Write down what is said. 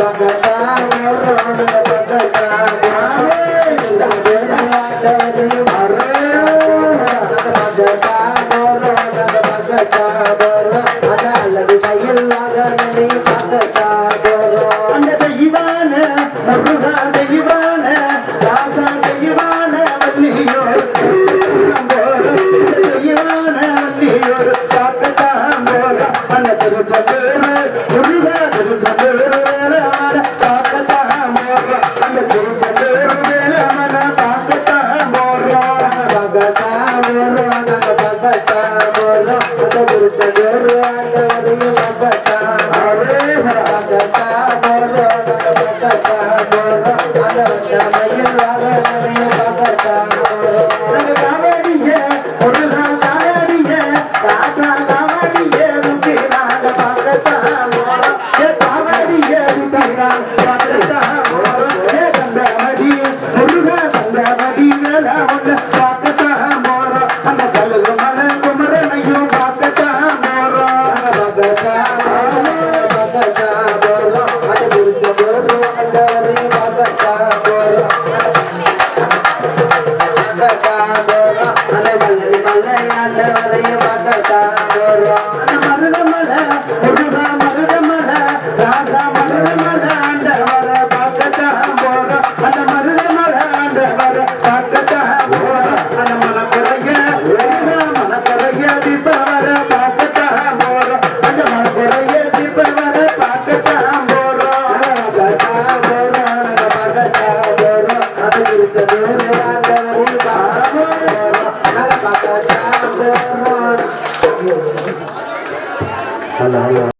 முருகா அந்த Hello, hello.